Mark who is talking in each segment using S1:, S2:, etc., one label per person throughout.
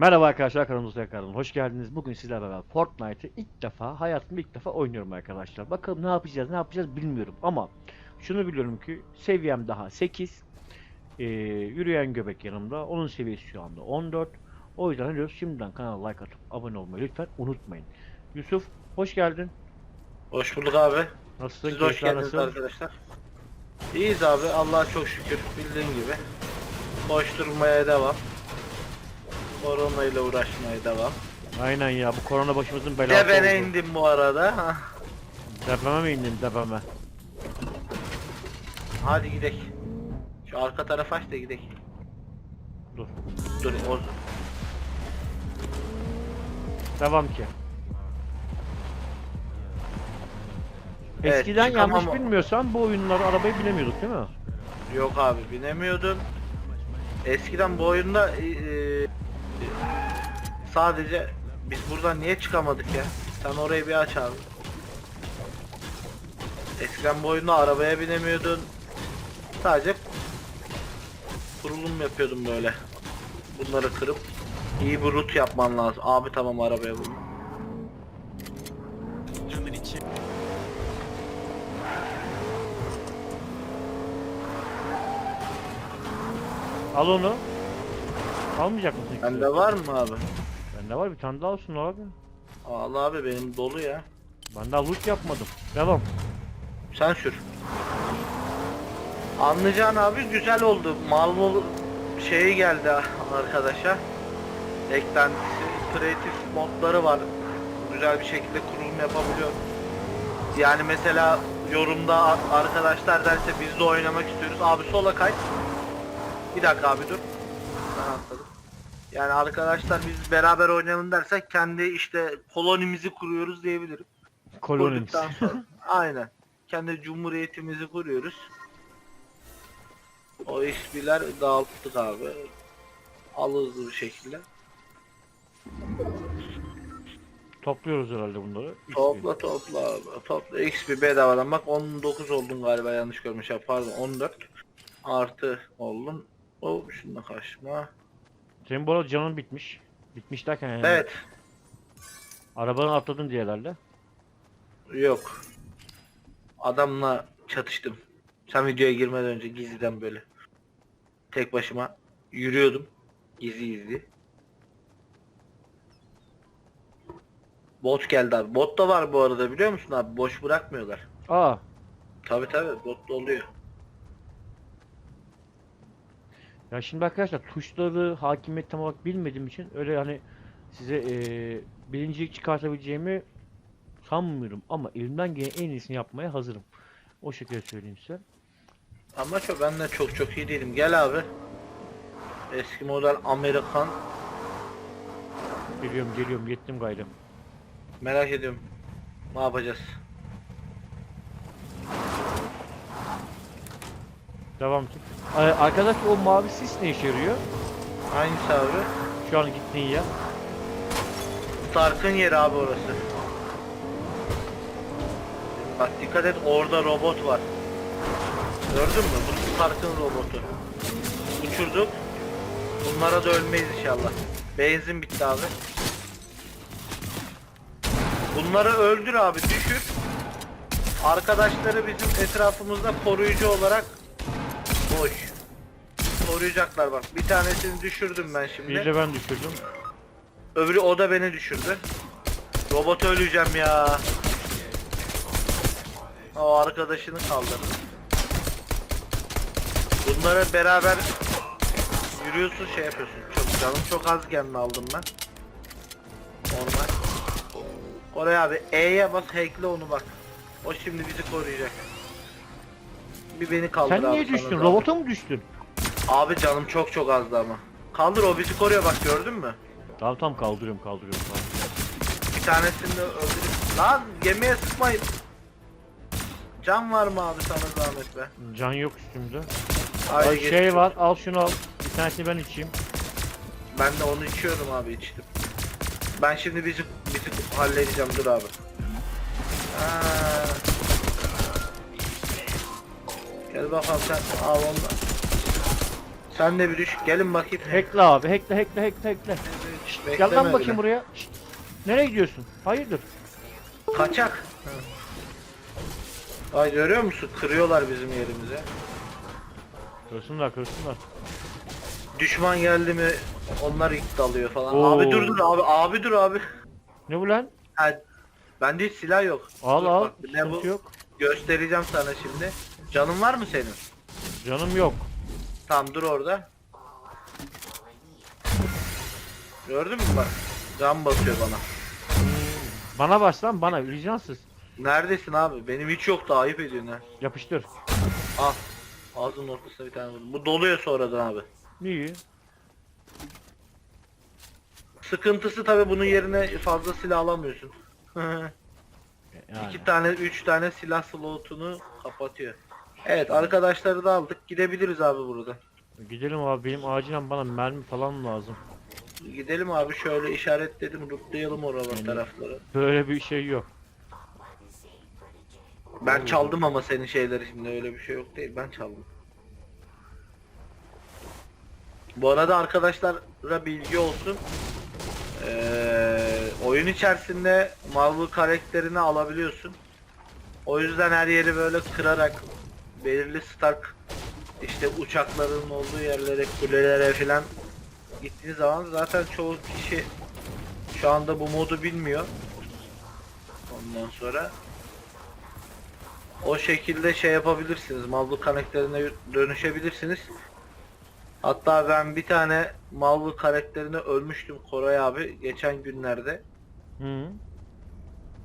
S1: Merhaba arkadaşlar kanalımıza tekrardan hoş geldiniz. Bugün sizlerle beraber Fortnite'ı ilk defa hayatımda ilk defa oynuyorum arkadaşlar. Bakalım ne yapacağız ne yapacağız bilmiyorum ama şunu biliyorum ki seviyem daha 8. Ee, yürüyen göbek yanımda. Onun seviyesi şu anda 14. O yüzden diyoruz? Şimdiden kanala like atıp abone olmayı lütfen unutmayın. Yusuf hoş geldin.
S2: Hoş bulduk abi.
S1: Nasılsın?
S2: Siz hoş geldiniz
S1: nasıl?
S2: arkadaşlar. İyiyiz abi. Allah'a çok şükür. Bildiğin gibi. Koşturmaya devam. Korona ile uğraşmaya devam.
S1: Aynen ya bu korona başımızın belası
S2: Debene
S1: oldu.
S2: indim bu arada. Hah.
S1: Debeme mi indin debeme?
S2: Hadi gidelim. Şu arka tarafa aç da gidelim.
S1: Dur.
S2: Dur o
S1: Devam ki.
S2: Evet,
S1: Eskiden
S2: çıkamam
S1: yanlış bilmiyorsam bu oyunları arabayı bilemiyorduk değil mi?
S2: Yok abi binemiyordun. Eskiden bu oyunda e, e, sadece biz buradan niye çıkamadık ya? Sen orayı bir aç abi. Eskiden bu oyunda arabaya binemiyordun. Sadece kurulum yapıyordum böyle. Bunları kırıp iyi bir root yapman lazım. Abi tamam arabaya vur.
S1: Al onu. Almayacak mısın?
S2: Bende var mı abi?
S1: Bende var bir tane daha olsun abi.
S2: Allah abi benim dolu ya.
S1: Ben daha loot yapmadım. Devam.
S2: Sen sür. Anlayacağın abi güzel oldu. Malmol şeyi geldi arkadaşa. Eklentisi, kreatif modları var. Güzel bir şekilde kurulum yapabiliyor. Yani mesela yorumda arkadaşlar derse biz de oynamak istiyoruz. Abi sola kay. Bir dakika abi dur. Ben atladım. Yani arkadaşlar biz beraber oynayalım dersek kendi işte kolonimizi kuruyoruz diyebilirim.
S1: Kolonimiz.
S2: Kurduktan sonra. Aynen. Kendi cumhuriyetimizi kuruyoruz. O XP'ler dağıttık abi. Al hızlı bir şekilde.
S1: Topluyoruz herhalde bunları.
S2: Topla topla abi. Topla XP bedavadan bak 19 oldun galiba yanlış görmüş ya pardon 14 artı oldun. O şununla kaçma.
S1: Senin bu arada canın bitmiş. Bitmiş derken yani.
S2: Evet.
S1: Arabadan atladın diye herhalde.
S2: Yok. Adamla çatıştım. Sen videoya girmeden önce gizliden böyle. Tek başıma yürüyordum. Gizli gizli. Bot geldi abi. Bot da var bu arada biliyor musun abi? Boş bırakmıyorlar.
S1: Aa.
S2: Tabi tabi bot da oluyor.
S1: Ya şimdi arkadaşlar tuşları hakimiyet tam olarak bilmediğim için öyle hani size eee birincilik çıkartabileceğimi sanmıyorum ama elimden gelen en iyisini yapmaya hazırım. O şekilde söyleyeyim size.
S2: Ama çok ben de çok çok iyi değilim. Gel abi. Eski model Amerikan.
S1: Geliyorum geliyorum yettim gayrı.
S2: Merak ediyorum. Ne yapacağız?
S1: Devam. Ee, Arkadaş o mavi sis ne işe yarıyor?
S2: Hangisi abi?
S1: Şu an gittiğin yer.
S2: Stark'ın yeri abi orası. Bak dikkat et orada robot var. Gördün mü? Bu Stark'ın robotu. Uçurduk. Bunlara da ölmeyiz inşallah. Benzin bitti abi. Bunları öldür abi düşür. Arkadaşları bizim etrafımızda koruyucu olarak boş. Koruyacaklar bak. Bir tanesini düşürdüm ben şimdi.
S1: Bir de ben düşürdüm.
S2: Öbürü o da beni düşürdü. Robot öleceğim ya. O arkadaşını kaldırdı. Bunları beraber yürüyorsun şey yapıyorsun. Çok canım çok az gelme aldım ben. Normal. Oraya abi E'ye bas hackle onu bak. O şimdi bizi koruyacak. Bir beni kaldır
S1: Sen
S2: abi.
S1: niye
S2: sana
S1: düştün?
S2: zahmet.
S1: Robota mı düştün?
S2: Abi canım çok çok azdı ama. Kaldır o bizi koruyor bak gördün mü?
S1: Tamam tamam kaldırıyorum kaldırıyorum. kaldırıyorum.
S2: Bir tanesini de öldürüp... Lan gemiye sıkmayın. Can var mı abi sana zahmet be?
S1: Can yok üstümde. Ay,
S2: geç.
S1: şey var al şunu al. Bir tanesini ben içeyim.
S2: Ben de onu içiyorum abi içtim. Ben şimdi bizi bizi halledeceğim dur abi. Ha. Gel bakalım sen al ondan. Sen de bir düş. Gelin bakayım.
S1: Hackle abi hackle hackle hackle hackle.
S2: Şşt,
S1: Gel
S2: Bekleme
S1: lan bakayım
S2: bile.
S1: buraya. Şşt. Nereye gidiyorsun? Hayırdır?
S2: Kaçak. Ay görüyor musun? Kırıyorlar bizim yerimize.
S1: Kırsınlar kırsınlar.
S2: Düşman geldi mi onlar ilk dalıyor falan.
S1: Oo.
S2: Abi dur dur abi abi dur abi.
S1: Ne bu lan?
S2: Ha, bende hiç silah yok.
S1: Al
S2: Dur
S1: al.
S2: bak, ne
S1: Sıkıntı
S2: bu?
S1: yok.
S2: Göstereceğim sana şimdi. Canın var mı senin?
S1: Canım yok.
S2: Tamam dur orada. Gördün mü bak? Can basıyor bana.
S1: Bana bas lan bana vicdansız.
S2: Neredesin abi? Benim hiç yoktu ayıp ediyorsun ha.
S1: Yapıştır.
S2: Al. Ağzının ortasına bir tane vurdum. Bu doluyor sonradan abi.
S1: İyi.
S2: Sıkıntısı tabi bunun yerine fazla silah alamıyorsun.
S1: Yani.
S2: İki tane, üç tane silah slotunu kapatıyor. Evet arkadaşları da aldık. Gidebiliriz abi burada.
S1: Gidelim abi benim acilen bana mermi falan lazım.
S2: Gidelim abi şöyle işaretledim. Rutlayalım oralar
S1: Yani-
S2: tarafları.
S1: Böyle bir şey yok.
S2: Ben çaldım ama senin şeyleri şimdi öyle bir şey yok değil. Ben çaldım. Bu arada arkadaşlara bilgi olsun. Ee, oyun içerisinde Marvel karakterini alabiliyorsun. O yüzden her yeri böyle kırarak belirli Stark işte uçakların olduğu yerlere, kulelere falan gittiğiniz zaman zaten çoğu kişi şu anda bu modu bilmiyor. Ondan sonra o şekilde şey yapabilirsiniz. Marvel karakterine dönüşebilirsiniz. Hatta ben bir tane Marvel karakterine ölmüştüm Koray abi geçen günlerde.
S1: Hı.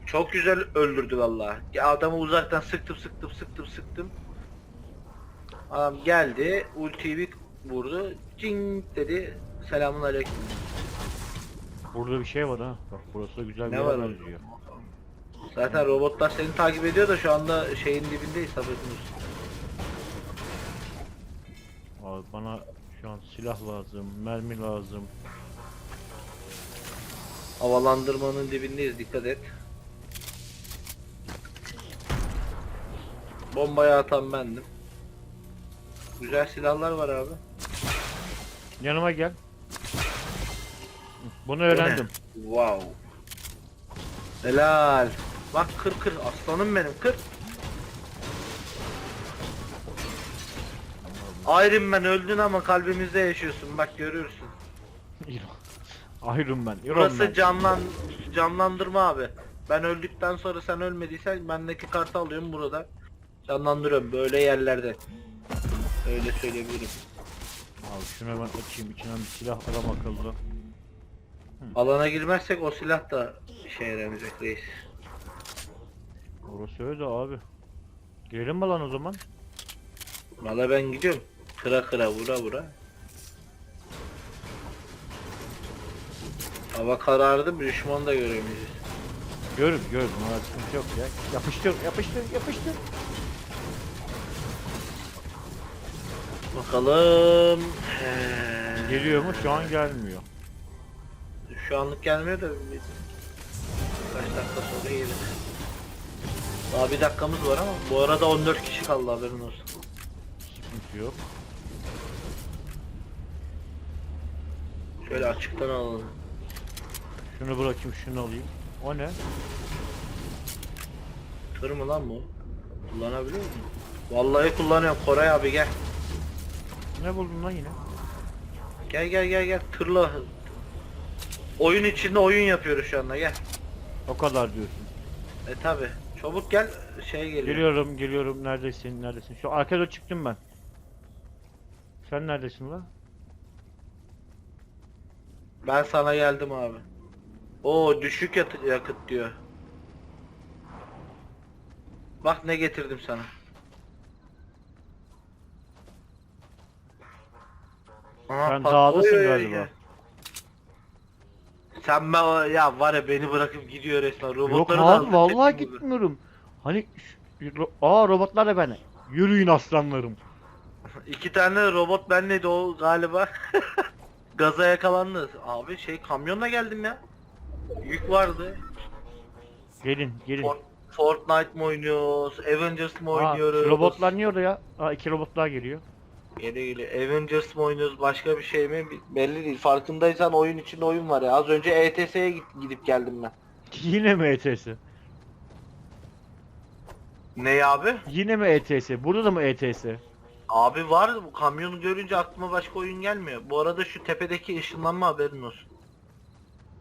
S2: Çok güzel öldürdü vallahi. Ya Adamı uzaktan sıktım sıktım sıktım sıktım. Adam geldi, ultiyi bir vurdu. Cing dedi. Selamun aleyküm.
S1: Burada bir şey var ha. Bak burası da güzel bir
S2: Ne var orada?
S1: benziyor.
S2: Zaten robotlar seni takip ediyor da şu anda şeyin dibindeyiz haberin olsun.
S1: Abi bana şu an silah lazım, mermi lazım.
S2: Havalandırmanın dibindeyiz dikkat et. Bombayı atan bendim. Güzel silahlar var abi.
S1: Yanıma gel. Bunu öğrendim.
S2: Wow. Helal. Bak kır kır aslanım benim kır. Iron Man öldün ama kalbimizde yaşıyorsun bak görürsün.
S1: Iron Man. Iron
S2: Burası
S1: Man.
S2: canlan canlandırma abi. Ben öldükten sonra sen ölmediysen bendeki kartı alıyorum burada. Canlandırıyorum böyle yerlerde. Öyle söyleyebilirim.
S1: Abi şuna ben açayım. İçinden bir silah adam akıllı.
S2: Alana girmezsek o silah da işe yaramayacak reis.
S1: Orası öyle abi. Girelim mi lan o zaman?
S2: Valla ben gidiyorum. Kıra kıra vura vura. Hava karardı düşman da göremeyeceğiz.
S1: Görün görün. Ona sıkıntı yok ya. Yapıştır yapıştır yapıştır.
S2: Bakalım. Ee,
S1: Geliyor mu? Şu an gelmiyor.
S2: Şu anlık gelmiyor da bir kaç dakika sonra gelir. Daha bir dakikamız var ama bu arada 14 kişi kaldı haberin olsun.
S1: Sıkıntı yok.
S2: Şöyle açıktan alalım.
S1: Şunu bırakayım şunu alayım. O ne?
S2: Tır mı lan bu? Kullanabiliyor musun? Vallahi kullanıyorum Koray abi gel.
S1: Ne buldun lan yine?
S2: Gel gel gel gel tırla. Oyun içinde oyun yapıyoruz şu anda gel.
S1: O kadar diyorsun.
S2: E tabi. Çabuk gel şey geliyor.
S1: Geliyorum geliyorum. Neredesin neredesin? Şu arkada çıktım ben. Sen neredesin lan?
S2: Ben sana geldim abi. Oo düşük yakıt diyor. Bak ne getirdim sana.
S1: Sen
S2: patlıyor
S1: dağdasın
S2: ya.
S1: galiba.
S2: Sen ben ya var ya beni bırakıp gidiyor resmen.
S1: Yok
S2: Robotları da
S1: abi vallahi
S2: hepsini burada.
S1: gitmiyorum. Hani şu- ro- Aa robotlar da beni. Yürüyün aslanlarım.
S2: İki tane robot benleydi o galiba. Gaza yakalandı. Abi şey kamyonla geldim ya. Yük vardı.
S1: Gelin gelin.
S2: For- Fortnite mı oynuyoruz? Avengers mı
S1: Aa,
S2: oynuyoruz?
S1: şu robotlar niye orada ya? Aa iki robotlar geliyor.
S2: Geliyor geliyor. Avengers mı oynuyoruz başka bir şey mi belli değil. Farkındaysan oyun içinde oyun var ya. Az önce ETS'ye gidip geldim ben.
S1: Yine mi ETS?
S2: Ne abi?
S1: Yine mi ETS? Burada da mı ETS?
S2: Abi var bu kamyonu görünce aklıma başka oyun gelmiyor. Bu arada şu tepedeki ışınlanma haberin olsun.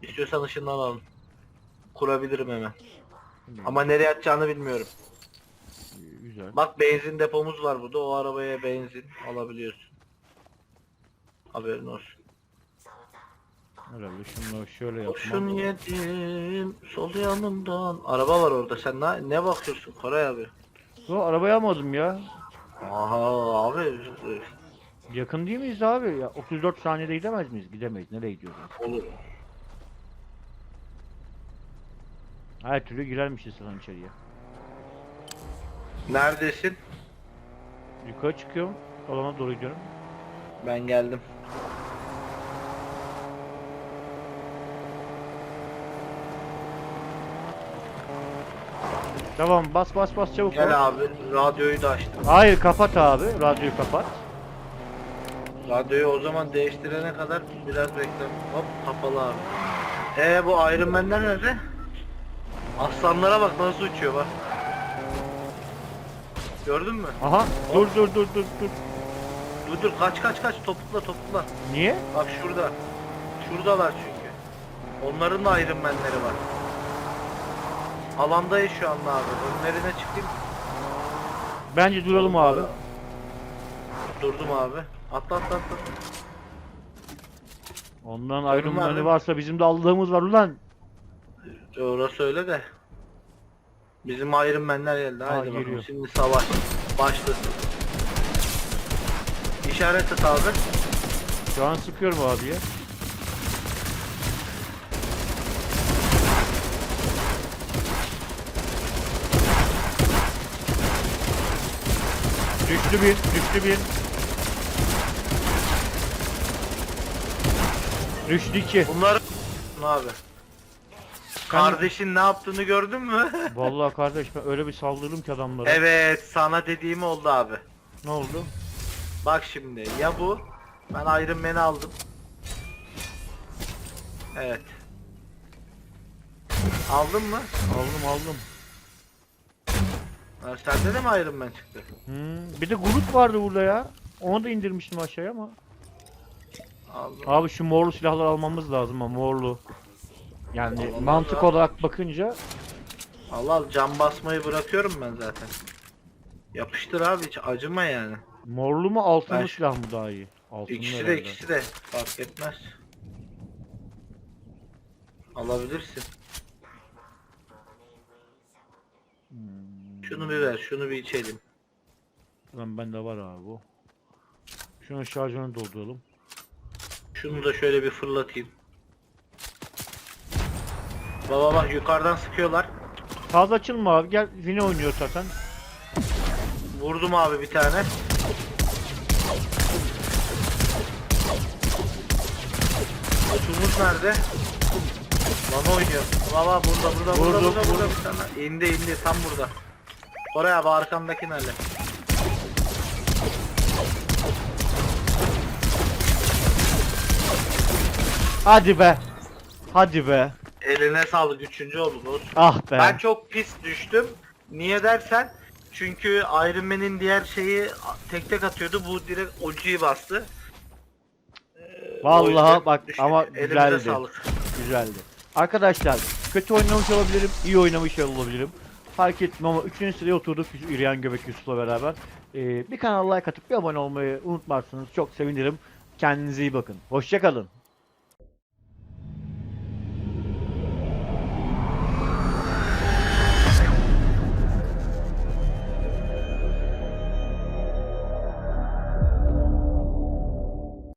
S2: İstiyorsan ışınlanalım. Kurabilirim hemen. Ama nereye atacağını bilmiyorum.
S1: Güzel.
S2: Bak benzin depomuz var burada. O arabaya benzin alabiliyorsun. Haberin olsun.
S1: Herhalde şunu şöyle
S2: Kurşun
S1: yapmam.
S2: yedim sol yanımdan. Araba var orada. Sen ne, ne bakıyorsun Koray abi?
S1: Yo, arabayı almadım ya.
S2: Aha abi.
S1: Yakın değil miyiz abi? Ya 34 saniyede gidemez miyiz? Gidemeyiz. Nereye gidiyoruz?
S2: Olur.
S1: Her türlü girermişiz lan içeriye.
S2: Neredesin?
S1: Yukarı çıkıyorum. Alana doğru gidiyorum.
S2: Ben geldim.
S1: Tamam bas bas bas çabuk. bas.
S2: Gel abi. Radyoyu da açtım.
S1: Hayır kapat abi. Radyoyu kapat.
S2: Radyoyu o zaman değiştirene kadar biraz bekle. Hop kapalı abi. Ee bu Iron Man'ler nerede? Aslanlara bak nasıl uçuyor bak. Gördün mü?
S1: Aha dur dur dur dur dur.
S2: Dur dur kaç kaç kaç topukla topukla.
S1: Niye?
S2: Bak şurada. Şuradalar çünkü. Onların da Iron Man'leri var. Alandayız şu anda abi. Önlerine çıkayım.
S1: Bence duralım abi.
S2: Durdum abi. Atla atla atla.
S1: Ondan
S2: değil mi?
S1: varsa bizim de aldığımız var ulan.
S2: Orası öyle de. Bizim Iron Man'ler geldi.
S1: Ha,
S2: Haydi bakalım.
S1: geliyor.
S2: Şimdi savaş başlasın. İşaret et abi.
S1: Şu an sıkıyorum abiye. Düştü bir, düştü bir. Düştü iki.
S2: Bunlar abi. Kardeşin ne yaptığını gördün mü?
S1: Vallahi kardeş ben öyle bir saldırdım ki adamlara.
S2: evet, sana dediğim oldu abi.
S1: Ne oldu?
S2: Bak şimdi ya bu. Ben Iron Man'i aldım. Evet. Aldın mı?
S1: Aldım aldım.
S2: Ha, sende de mi Iron Man çıktı?
S1: Hmm, bir de Groot vardı burada ya. Onu da indirmiştim aşağıya ama.
S2: Aldım.
S1: Abi şu morlu silahları almamız lazım ama morlu. Yani
S2: Almamız
S1: mantık
S2: lazım.
S1: olarak bakınca
S2: Allah Allah cam basmayı bırakıyorum ben zaten. Yapıştır abi hiç acıma yani.
S1: morlu mu altınlı
S2: Ben-
S1: silah mı daha iyi? Altınlı
S2: İkisi de
S1: herhalde.
S2: ikisi de fark etmez. Alabilirsin. Şunu bir ver, şunu bir içelim.
S1: Lan bende var abi bu. Şunun şarjını dolduralım.
S2: Şunu da şöyle bir fırlatayım. Baba bak yukarıdan sıkıyorlar.
S1: Fazla açılma abi gel yine oynuyor zaten.
S2: Vurdum abi bir tane. Açılmış nerede? Bana oynuyor. Baba burada burada burada
S1: Vurdum,
S2: burada burada bir tane. İndi indi tam burada. Oraya abi arkamdaki nerede?
S1: Hadi be. Hadi be.
S2: Eline sağlık üçüncü oldu dostum.
S1: Ah be.
S2: Ben çok pis düştüm. Niye dersen çünkü Iron Man'in diğer şeyi tek tek atıyordu. Bu direkt Oji'yi bastı. Ee,
S1: Vallahi bak
S2: düştük.
S1: ama
S2: Elimize
S1: güzeldi.
S2: sağlık.
S1: Güzeldi. Arkadaşlar kötü oynamış olabilirim, iyi oynamış olabilirim. Fark ettim ama 3. sıraya oturduk Yus- Yürüyen Göbek Yusuf'la beraber. Ee, bir kanala like atıp bir abone olmayı unutmazsınız. Çok sevinirim. Kendinize iyi bakın. Hoşçakalın.